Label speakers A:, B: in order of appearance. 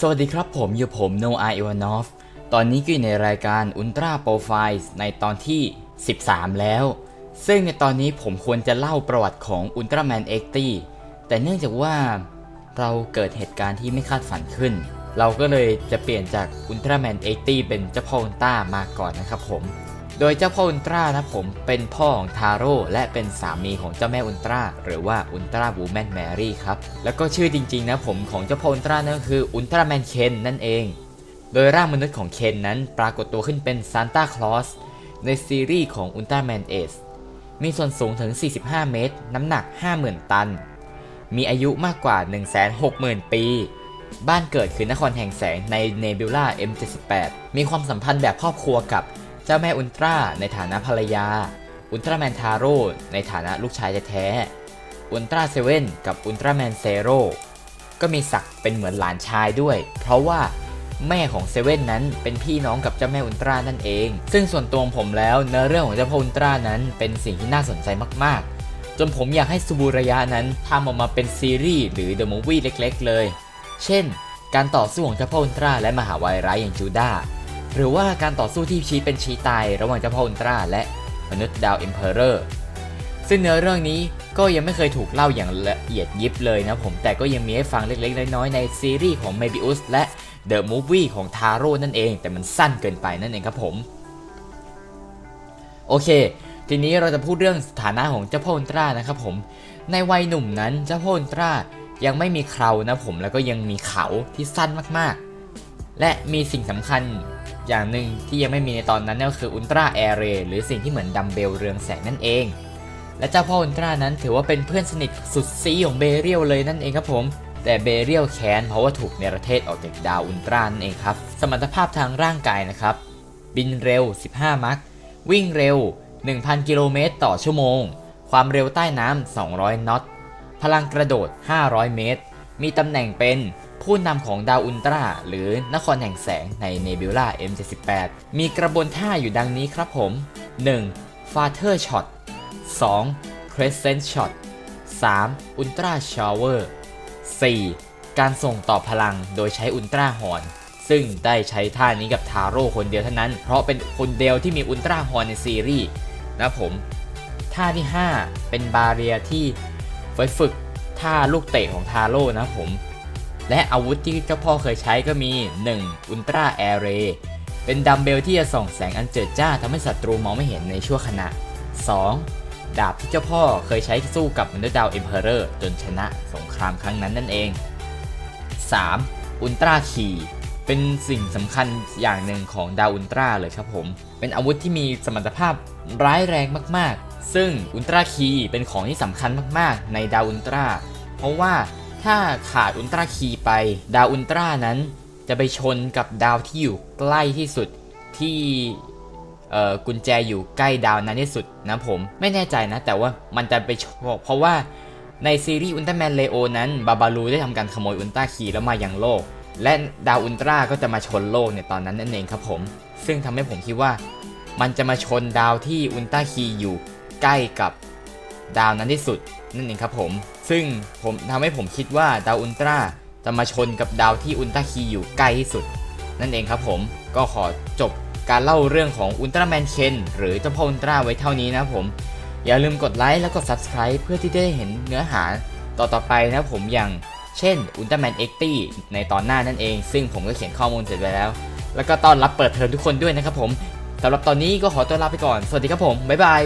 A: สวัสดีครับผมอยู่ผมโนอาอิวานอฟ ตอนนี้ก็อยู่ในรายการ Ultra Profile ในตอนที่ 13 แล้ว ซึ่งในตอนนี้ผมควรจะเล่าประวัติของ Ultraman X แต่เนื่องจากว่าเราเกิดเหตุการณ์ที่ไม่คาดฝันขึ้น เราก็เลยจะเปลี่ยนจาก Ultraman X เป็นเจ้าพ่ออุลตร้ามาก่อนนะครับผม โดยเจ้าพ่ออุลตร้านะผมเป็นพ่อของทาโร่และเป็นสามีของเจ้าแม่อุลตร้าหรือว่าอุลตร้าบูแมนแมรี่ครับ แล้วก็ชื่อจริงๆนะผมของเจ้าพ่ออุลตร้านั่นก็คืออุลตร้าแมนเคนนั่นเอง โดยร่างมนุษย์ของเคนนั้นปรากฏตัวขึ้นเป็นซานตาคลอสในซีรีส์ของอุลตร้าแมนเอสมีส่วนสูงถึง 45 เมตร น้ำหนัก 50,000 ตัน มีอายุมากกว่า 160,000 ปี บ้านเกิดคือนครแห่งแสงในเนบิวล่า M78 มีความสัมพันธ์แบบครอบครัวกับ เจ้าแม่อุลตร้าในฐานะภรรยา อุลตร้าแมนทาโร่ในฐานะลูกชายแท้ๆอุลตร้าเซเว่นกับอุลตร้าแมนเซโร่ก็มีศักดิ์เป็นเหมือนหลานชายด้วย เพราะว่าแม่ของเซเว่นนั้นเป็นพี่น้องกับเจ้าแม่อุลตร้านั่นเอง ซึ่งส่วนตัวผมแล้วเนื้อเรื่องของเจ้าพ่ออุลตร้านั้นเป็นสิ่งที่น่าสนใจมากๆ จนผมอยากให้ซูบูระยะนั้นทำออกมาเป็นซีรีส์หรือเดอะมูฟวี่เล็ก ๆ เลย เช่น การต่อสู้ของเจ้าพ่ออุลตร้าและมหาวายร้ายอย่างจูดา หรือว่าการต่อสู้ที่ชี้เป็นชี้ตายระหว่างเจ้าพ่ออุลตร้าและมนุษย์ดาวเอ็มเพอเรอร์ซึ่งเนื้อเรื่องนี้ก็ยังไม่เคยถูกเล่าอย่างละเอียดยิบเลยนะผม แต่ก็ยังมีให้ฟังเล็กๆ น้อยๆ ในซีรีส์ของ m e b i u s และ The Movie ของทาโร่นั่นเอง แต่มันสั้นเกินไปนั่นเองครับผม โอเค ทีนี้เราจะพูดเรื่องสถานะของเจ้าพ่ออุลตร้านะครับผม ในวัยหนุ่มนั้นเจ้าพ่ออุลตร้ายังไม่มีเครานะผมแล้วก็ยังมีเขาที่สั้นมากๆ และมีสิ่งสำคัญ อย่างหนึ่งที่ยังไม่มีในตอนนั้นนั่นก็คืออุลตร้าแอร์เรหรือสิ่งที่เหมือนดัมเบลเรืองแสงนั่นเอง และเจ้าพ่ออุลตร้านั้นถือว่าเป็นเพื่อนสนิทสุดซีของเบเรียลเลยนั่นเองครับผม แต่เบเรียลแค้นเพราะว่าถูกเนรเทศออกจากดาวอุลตร้านั่นเองครับ สมรรถภาพทางร่างกายนะครับ บินเร็ว 15 มัควิ่งเร็ว 1,000 กิโลเมตรต่อชั่วโมง ความเร็วใต้น้ำ200น็อต พลังกระโดด 500 เมตร มีตำแหน่งเป็น ผู้นำของดาวอุลตร้าหรือนครแห่งแสงในเนบิวล่า M78 มีกระบวนท่าอยู่ดังนี้ครับผม 1. Father Shot 2. Crescent Shot 3. Ultra Shower 4. การส่งต่อพลังโดยใช้อุลตร้าฮอนซึ่งได้ใช้ท่านี้กับทาโร่คนเดียวเท่านั้น เพราะเป็นคนเดียวที่มีอุลตร้าฮอนในซีรีส์นะผม ท่าที่ 5 เป็นบาเรียที่ไว้ฝึกท่าลูกเตะของทาโร่นะผม และอาวุธที่เจ้าพ่อเคยใช้ก็มี 1. อุลตร้าแอร์เรเป็นดัมเบลที่จะส่องแสงอันเจิดจ้าทำให้ศัตรูมองไม่เห็นในชั่วขณะ 2. ดาบที่เจ้าพ่อเคยใช้สู้กับมนุษย์ดาวเอ็มเพอเรอร์จนชนะสงครามครั้งนั้นนั่นเอง 3. อุลตร้าคีเป็นสิ่งสำคัญอย่างหนึ่งของดาวอุลตร้าเลยครับผม เป็นอาวุธที่มีสมรรถภาพร้ายแรงมากๆ ซึ่งอุลตร้าคีเป็นของที่สำคัญมากๆ ในดาวอุลตร้าเพราะว่า ถ้าขาดอุลตร้าคีไป ดาวอุลตร้านั้นจะไปชนกับดาวที่อยู่ใกล้ที่สุดที่กุญแจอยู่ใกล้ดาวนั้นที่สุดนะผมไม่แน่ใจนะ แต่ว่ามันจะไปชนเพราะว่าในซีรีส์อุลตร้าแมนเลโอนั้นบาบารูได้ทำการขโมยอุลตร้าคีแล้วมายังโลก และดาวอุลตร้าก็จะมาชนโลกในตอนนั้นนั่นเองครับผม ซึ่งทำให้ผมคิดว่า มันจะมาชนดาวที่อุลตร้าคีอยู่ใกล้กับ ดาวนั้นที่สุดนั่นเองครับผม ซึ่งผมทำให้ผมคิดว่าดาวอุลตร้าจะมาชนกับดาวที่อุลตร้าคีอยู่ใกล้ที่สุด นั่นเองครับผมก็ขอจบการเล่าเรื่องของอุลตร้าแมนเคนหรือเจ้าพ่ออุลตร้าไว้เท่านี้นะผม อย่าลืมกดไลค์แล้วก็ Subscribe เพื่อที่จะได้เห็นเนื้อหาต่อๆไปนะผมอย่างเช่นอุลตร้าแมนเอ็กตี้ในตอนหน้านั่นเอง ซึ่งผมก็เขียนข้อมูลเสร็จไปแล้ว แล้วก็ต้อนรับเปิดเทอมทุกคนด้วยนะครับผมสำหรับตอนนี้ก็ขอตัวลาไปก่อน สวัสดีครับผม บ๊ายบาย